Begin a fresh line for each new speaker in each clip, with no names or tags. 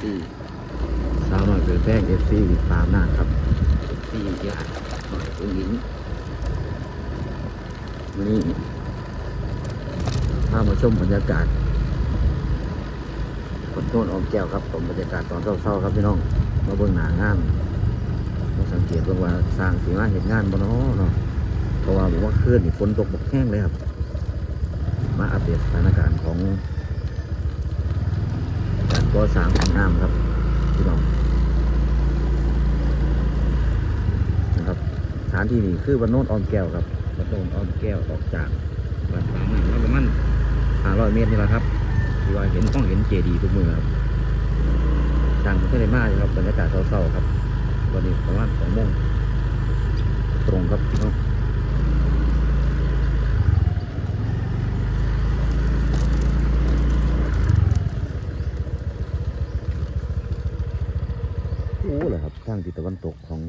ซีสาวหน่อยเกิดแป้งเอซีตามหน้าครับเอฟซีเยอะหน่อยอุ้งอิงวันนี้พามาชมบรรยากาศคนโน่นออมแก้วครับผมบรรยากาศตอนเช้าๆครับพี่น้องมาเบิ่งหน้างานมาสังเกตเบิ่งว่าสร้างสีมาเห็นงานบ่เนาะเนาะเพราะว่าบอกว่าคืนนี่ฝนตกบกแห้งเลยครับ มาอัปเดตสถานการณ์ของ บ่อสางของน้ำครับพี่น้องนะครับสถานที่นี้คือวันโน้นออมแก้วครับวันโน้นออมแก้วออกจากบ้านฟางน้ำประมาณ500เมตรนี่แหละครับที่ว่าเห็นต้องเห็นเจดีย์ทุกมือครับสั่งเทเลมากครับบรรยากาศเศร้าๆครับวันนี้ประมาณสองโมงตรงครับพี่น้อง โอ้เลยครับ ทางทิศตะวันตกของ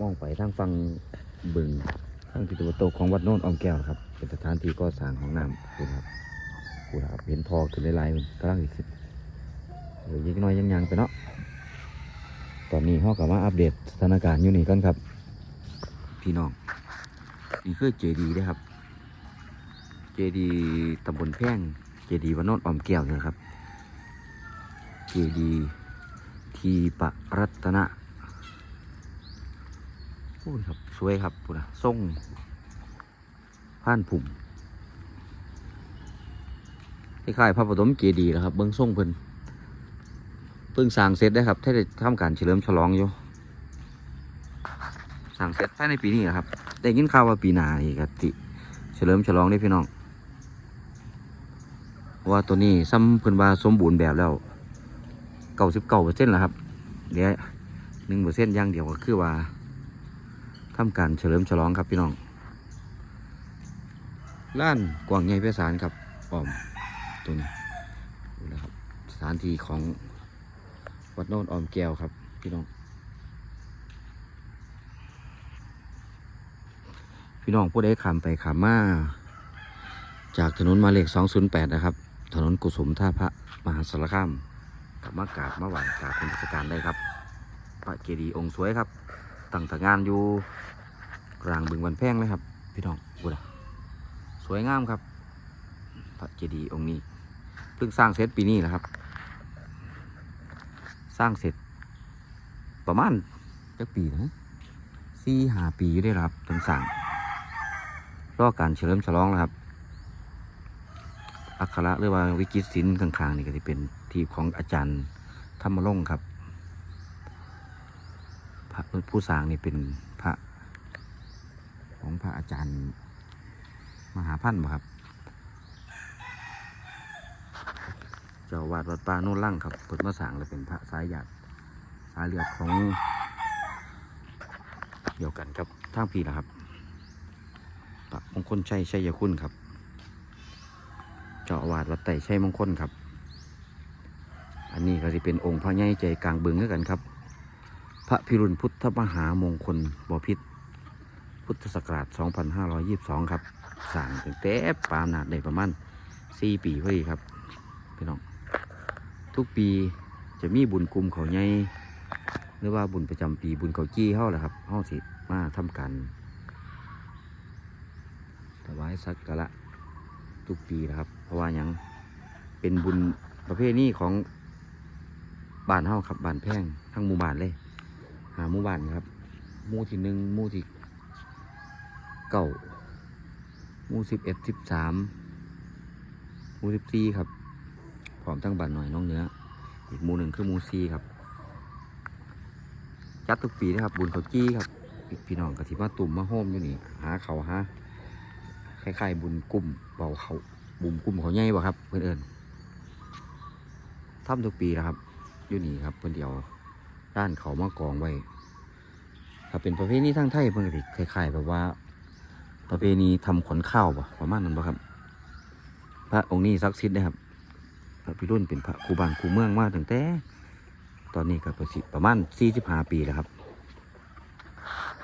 มองไปทางฝั่งบึงทางทิศตะวันตกของวัดโน้นออมแก้วครับ เป็นสถานที่ก่อสร้างของน้ำคุณครับคุณครับเห็นทอขึ้นลายๆกำลังอีกขึ้นเดี๋ยวยิ่งน้อยยังยังไปเนาะตอนนี้เขากลับมาอัปเดตสถานการณ์อยู่นี่กันครับ พี่น้องนี่คือเจดีย์นะครับ เจดีย์ตำบลแพร่งเจดีย์วัดโน้นออมแก้วเนี่ยครับเจดีย์ ทีปรัตนะพูดครับ สวยครับพูดนะทรงผ่านผุ่มคล้ายๆพระปฐมเจดีย์นะครับเบิ้องทรงเพิ่นเพิ่งสร้างเสร็จได้ครับถ้าได้ทำการเฉลิมฉลองอยู่สร้างเสร็จภายในปีนี้นะครับ ได้ยินข่าวว่าปีหน้านี่กติ เฉลิมฉลองได้พี่น้องว่าตัวนี้ซ้ำเพิ่นว่าสมบูรณ์แบบแล้ว เก้าสิบเก้าเปอร์เซ็นต์แล้วครับเดี๋ยวหนึ่งเปอร์เซ็นต์ย่างเดียวก็คือว่าทำการเฉลิมฉลองครับพี่น้องล้านกว้างใหญ่ไพศาลครับป้อมตัวนี้ดูนะครับ สถานที่ของวัดโนนออมแก้วครับพี่น้อง พี่น้องผู้ใดขามไปขามมา จากถนนหมาเลข208 นะครับ ถนนกุสุมท่าพระมหาสารคาม กลับมากราบมาไหว้กราบเป็นเทศกาลได้ครับ พระเจดีย์องค์สวยครับ ตั้งแต่งานอยู่กลางบึงวันแพงเลยครับ พี่น้องบูดะสวยงามครับ พระเจดีย์องค์นี้ เพิ่งสร้างเสร็จปีนี้แหละครับ สร้างเสร็จ ประมาณจักปีนะสี่หาปีอยู่ได้ครับถึงสร้างรอการเฉลิมฉลองแล้วครับ อักขระหรือว่าวิจิตศิลป์ข้างๆนี่ก็จะเป็นทีมของอาจารย์ธรรมรงค์ครับ พระผู้สร้างนี่เป็นพระของพระอาจารย์มหาพันธ์บ่ครับ เจ้าวาดวัดป่าโน่นลั่งครับเปิดมาสางแล้วเป็นพระสายญาติสายเลือดของเดียวกันครับทางพีนะครับพระมงคลชัยชัยคุณครับ เจ้าอาวาสวัดไต่ชัยมงคลครับ อันนี้ก็จะเป็นองค์พระใหญ่ใจกลางบึงด้วยกันครับ พระพิรุณพุทธมหามงคลบพิษพุทธศักราช 2522 ครับสร้างตั้งแต่ปามนาดได้ประมาณ 4 ปีพอดีครับพี่น้องทุกปีจะมีบุญกลุ่มเขาใหญ่หรือว่าบุญประจำปีบุญเขาจี้เฮาแหละครับเฮาสิมาทำกันถวายสักการะทุกปีนะครับ ราะว่าหยังเป็นบุญประเภทนี้ของบ้านเฮาครับบ้านแพงทั้งหมู่บ้านเลย หาหมู่บ้านครับหมู่ที่หนึ่งหมู่ที่เก้าหมู่สิบเอ็ดสิบสามหมู่สิบสี่ครับพร้อมทั้งบ้านหน่อยน้องเนื้ออีกหมู่หนึ่งคือหมู่สี่ครับจัดทุกปีนะครับ บุญเขาจี้ครับพี่น้องกะทิมาตุ่มมาโฮมอยู่นี่หาเขาวหาคล้ายๆบุญกลุ่มเบาเขา บุญกลุ่มเขาใหญ่บ่ครับ เพื่อนเอิญทำทุกปีนะครับอยู่นี่ครับ เพื่อนเดียวด้านเขามากองไว้ถ้าเป็นประเพณีทางไทยเพื่อนก็สิคล้ายๆแบบว่า ประเพณีทำขนข้าวบ่ประมาณนั้นบ่ครับ พระองค์นี้ศักดิ์สิทธิ์นะครับพระพิรุณเป็นพระครูบานครูเมืองมาตั้งแต่ ตอนนี้ก็ประสิประมาณ45ปีแล้วครับ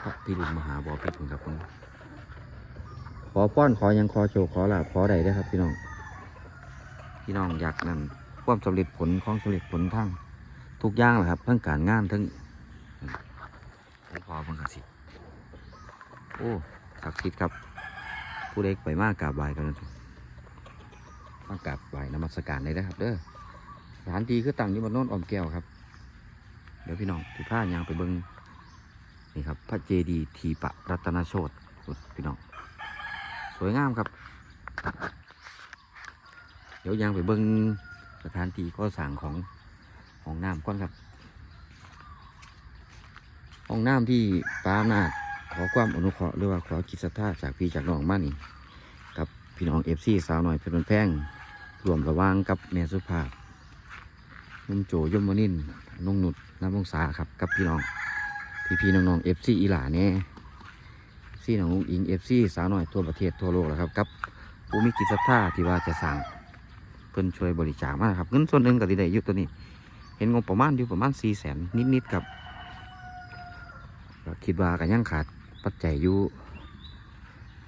พระพิรุณมหาบอพิษครับเพิ่น อป้อนขอยังขอโชว์ขอลาบขอใดได้ครับ พี่น้อง พี่น้องอยากนั่นความสำเร็จผลของสำเร็จผลทั้งทุกอย่างแหละครับทั้งการงานทั้งทั้งพอเพิ่งกสิโอ้ศักดิ์สิทธิ์ครับ ผู้เล็กไปมากกราบไหว้กันนะมากราบไหว้นมัสการเลยนะครับ เด้อสถานที่คือตั้งอยู่บนโน้นออมแก้วครับ เดี๋ยวพี่น้องถือผ้ายางไปเบิ้งนี่ครับ พระเจดีย์ทีปะรัตนโชตพี่น้อง สวยงามครับ เดี๋ยวยางไปเบิ้งสถานที่ก็สั่งของห้องน้ำก่อนครับห้องน้ำที่ป้าอำนาจขอความอนุเคราะห์หรือว่าขอกิจสัทธาจากพี่จากน้องมานี่กับพี่น้องเอฟซีสาวหน่อยเพชรบุญแพงรวมระว่างกับแม่สุภาพนุ่มโจยมวนินทร์นงนุดน้ำวงศาครับกับพี่น้องพี่พี่ๆน้องเอฟซีอีหลาเนี่ย ซีน้องอุ้งอิงเอฟซีสาวหน่อยทั่วประเทศทั่วโลกแล้วครับกับผู้มีกิจสัทธาที่ว่าจะสั่งเพิ่นช่วยบริจาคมาครับเงินส่วนหนึ่งก็ที่ได้อยู่ตัวนี้ เห็นงบประมาณอยู่ประมาณสี่แสนนิดๆครับคิดว่ากันยังขาดปัจจัยอยู่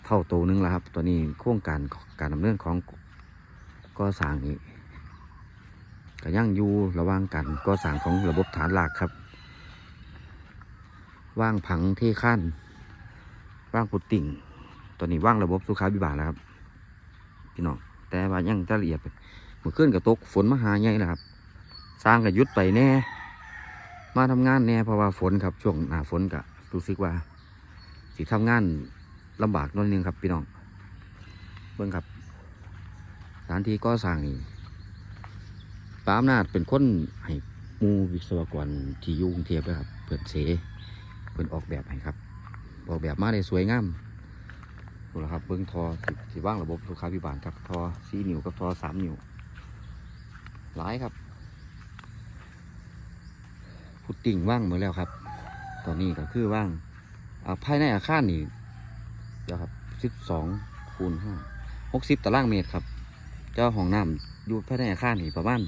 เท่าโตวหนึงแล้วครับ ตัวนี้โครงการการดำเนินของก่อสร้างนี้ก็ยังอยู่ระว่างการก่อสร้างของระบบฐานหลักครับ ว่างผังเทขั้น ว่างปุตติ่งตัวนี้ว่างระบบสุขาพิบาลแล้วครับ พี่น้องแต่ว่ายังจะละเอียดเมื่อคืนกับตกฝนมาหาใหญ่แล้วครับ สร้างกับยุดไปแน่ มาทำงานแน่เพราะว่าฝนครับช่วงหน้าฝนก็รู้สึกว่าสิทำงานลำบากนิดนึงครับ พี่น้องเบิ่งครับสถานที่ก่อสร้างนี่ปาอำนาจเป็นคนให้มูวิศวกรที่ยุ่งเทพนะครับเปิดเสเปิดออกแบบให้ครับ ออกแบบมาได้สวยงามดูแลครับเบิ้องทอสิสิว่างระบบสุขาพิบาลครับทอสี่นิ้วกับทอสามนิ้วหลายครับพุดติ่งว่างหมดแล้วครับ ตอนนี้ก็คือว่างอ่าภายในอาคารนี่เดี๋ยวครับสิบสองคูณห้าหกสิบตารางเมตรครับ เจ้าห้องน้ำอยู่ภายในอาคารนี่ประมาณ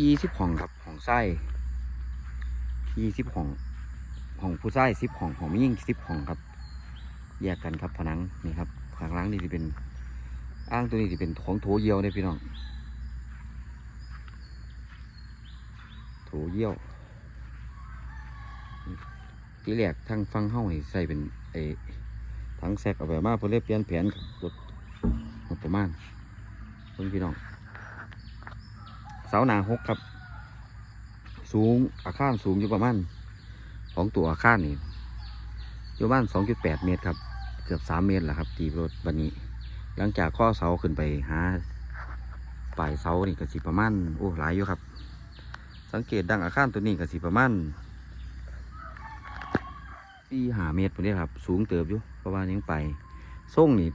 ยี่สิบห้องครับห้องไส้ ยี่สิบห้องห้องผู้ไส้สิบห้องห้องไม่ยิ่งสิบห้องครับ แยกกันครับผนังนี่ครับข้างล่างนี่จะเป็นอ้างตัวนี้จะเป็นของโถเยี่ยวเนี่ยพี่น้องโถเยี่ยวทีแรกทางฟังเฮ้าให้ใส่เป็นไอ้ถังแซกเอาแบบมาเพื่อเลยเปลี่ยนแผนลดงบประมาณเพิ่นพี่น้องเสาหนาหกครับ สูงอาคารสูงอยู่ประมาณของตัวอาคารนี่อยู่ประมาณสองจุดแปดเมตรครับ เกือบสามเมตรแหละครับ ตีรถวันนี้ หลังจากข้อเสาขึ้นไปหาปลายเสานี่ก็สิประมาณโอ้หลายอยู่ครับ สังเกตดังอาคารตัวนี้ก็สิประมาณสี่หาเมตรพวนี้ครับ สูงเติบอยู่เพราะว่ายังไปส่งนี่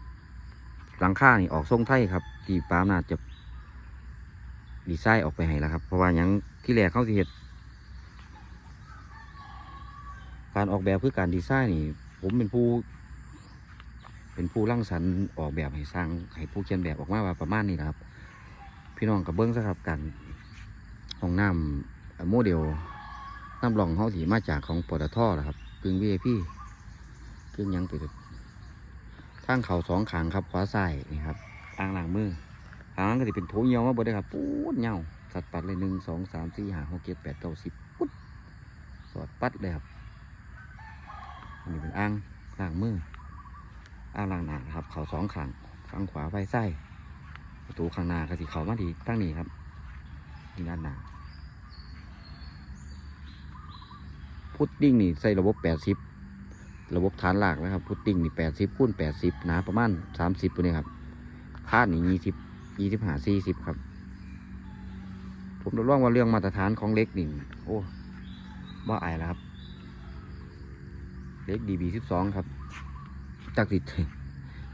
หลังคานี่ออกทรงไทยครับที่ปามนาจะดีไซน์ออกไปให้แล้วครับ เพราะว่ายังที่แรกเขาสิเห็ด การออกแบบคือการดีไซน์นี่ ผมเป็นผู้ เป็นผู้ร่างสรรค์ออกแบบให้สร้างให้ผู้เขียนแบบออกมาว่าประมาณนี้นะครับ พี่น้องกับเบิ้งซะครับกันห้องน้ำโมเดลน้ำรองเขาถีมาจากของปตทนะครับกึ่ง VIP กึ่งยังไปเถอะทางเขาสองขางครับขวาซ้ายนี่ครับอ่างหล้างมือทางนั้นก็จะเป็นโถเหี่ยวมาบดเลยครับปูดเหี่ยวสัดปัดเลยหนึ่งสองสามสี่ห้าหกเจ็ดแปดเก้าสิบปุ๊ดสอดปัดเลยครับ นนี้เป็นอ่างล้างมืออ่างล้างหน้าครับ เขาสองขางฝั่งขวาไฟซ้ประตูข้างหน้าก็สิเขามาดีตั้งนี้ครับที่ด้านหน้าพุดดิ้งนี่ใส่ระบบแปดสิบระบบฐานหลักนะครับ พุดดิ้งนี่แปดสิบคูณแปดสิบหนาประมาณสามสิบตัวนี้ครับคาดนี่ยี่สิบยี่สิบห้าสี่สิบครับ ผมรับรองว่าเรื่องมาตรฐานของเล็กนี่โอ้ว่าอายแล้วครับ เล็กดีบีสิบสองครับจากติด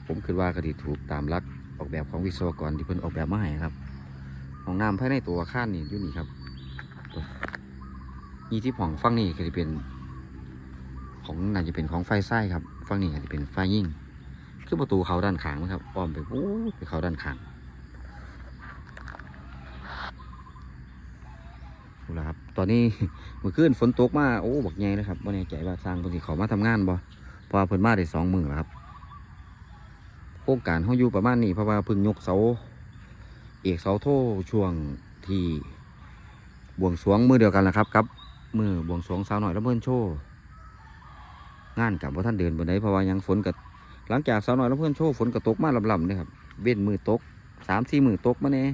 ผมคิดว่ากติถูกตามหลักออกแบบของวิศวกรที่เพิ่นออกแบบมาให้ครับห้องน้ำภายในตัวอาคารนี่อยู่นี่ครับยี่ที่ห้องฝั่งนี้ก็จะเป็นของน่าจะเป็นของไฟไส้ครับฝั่งนี้ก็จะเป็นไฟยิ่งคือประตูเขาด้านข้างนะครับอ้อมไปโอ้ไปเขาด้านข้างดูแลวครับ ตอนนี้เมื่อคืนฝนตกมาโอ้บักใหญ่เลยครับว่าแน่ใจว่าสร้างเพิ่นสิเขามาทำงานบ่เพราะเพิ่นมาได้สองมือแล้วครับ โครงการเขาอยู่ประมาณนี้เพราะว่าเพิ่งยกเสาเอกเสาโทช่วงที่บวงสวงมือเดียวกันแหละครับกับมือบวงสวงสาวหน่อยแล้วเพื่อนโชว์งานกับว่าท่านเดินบนไหนเพราะว่ายังฝนกับหลังจากสาวหน่อยแล้วเพื่อนโชว์ฝนก็ตกมาลำๆเลยครับเว้นมือตกสามสี่มือตกมาเนี่ย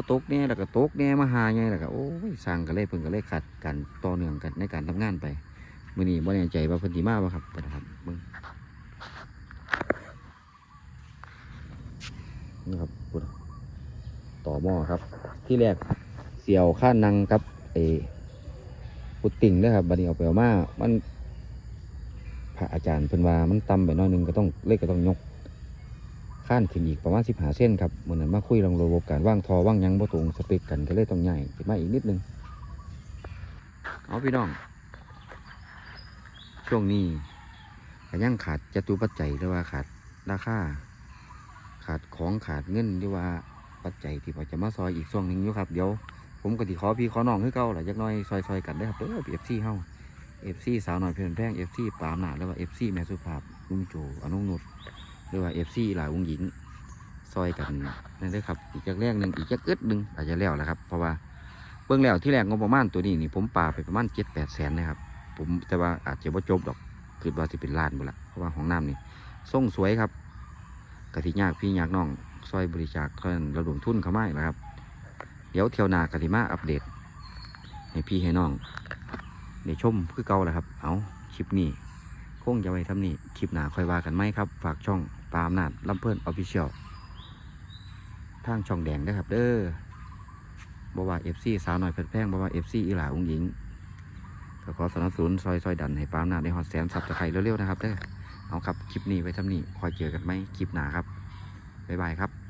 บ่ตกเนี่ยแล้วก็ตกเนี่ยมาหาไงแล้วก็โอ้ยสร้างกันเลยเพิ่นก็เลยขัดกันต่อเนื่องกันในการทำงานไปมื้อนี้บ่แน่ใจว่าเพิ่นสิมาบ่ครับเพิ่นะครับเบิ่งนี่ครับพุ่นต่อหม้อครับ ที่แรกเสี่ยวข้านังครับไอ้ปุดติ่งเด้อครับบัดนี้เอาไปเอามามันพระอาจารย์เพิ่นว่ามันต่ำไปน้อยนึงก็ต้องเลขก็ต้องยก ข้านขึ้นอีกประมาณสิบหาเส้นครับเหมือนมาคุยเรื่องระบบการว่างทอว่างยังบ่ตรงสเปกกันก็เลยต้องใหญ่ขึ้นมาอีกนิดนึงเอาพี่น้อง ช่วงนี้ก็ยังขาดจตุปัจจัยหรือว่าขาดราคาขาดของขาดเงินหรือว่าปัจจัยที่พอจะมาซอยอีกช่วงหนึ่งอยู่ครับเดี๋ยวผมก็ที่ขอพี่ขอน้องให้เก่าหละจักน้อยซอยๆกันได้ครับเด้อเอฟซีเฮาเอฟซีสาวหน่อยเพื่อนแพงเอฟซีปามหนาหรือว่าเอฟซีแม่สุภาพลุงโจอนุนุช หรือว่าเอฟซีหลายวงหญิง ซอยกันนั่นเลยครับ อีกจักแรกหนึ่งอีกจักอึดหนึ่งอาจจะแล้วแหละครับเพราะว่าเบื้องแล้วที่แรกงบประมาณตัวนี้นี่ผมปาไปประมาณเจ็ดแปดแสนนะครับผมแต่ว่าอาจจะว่าจบดอกคือว่าสิเป็นล้านหมดละเพราะว่าห้องน้ำนี่ส่งสวยครับกะทิยากพี่ยากน้องซอยบริจาคเท่านั้นระดมทุนเข้ามาอีกแล้วครับ เดี๋ยวเที่ยวนากะทิมาอัปเดตให้พี่ให้น้องได้ชมคือเก่าแหละครับ เอาคลิปนี้ งจะไว้ทำนี่คลิปหนาค่อยว่ากันไหมครับ ฝากช่องปามนาดลำเพิ่นออฟฟิเชียลทางช่องแดงนะครับ เด้อบอกว่าเอฟซีสาวหน่อยเพิ่แพงบอกว่าเอฟซีอีหลาองหญิงก็ขอสนับสนุนซอยซอยดันให้ปามนาดในฮอตแสนซับตะไคร้เร็วๆนะครับเด้อเอาครับคลิปนี้ไว้ทำนี่คอยเจอกันไหมคลิปหนาครับบ๊ายบายครับ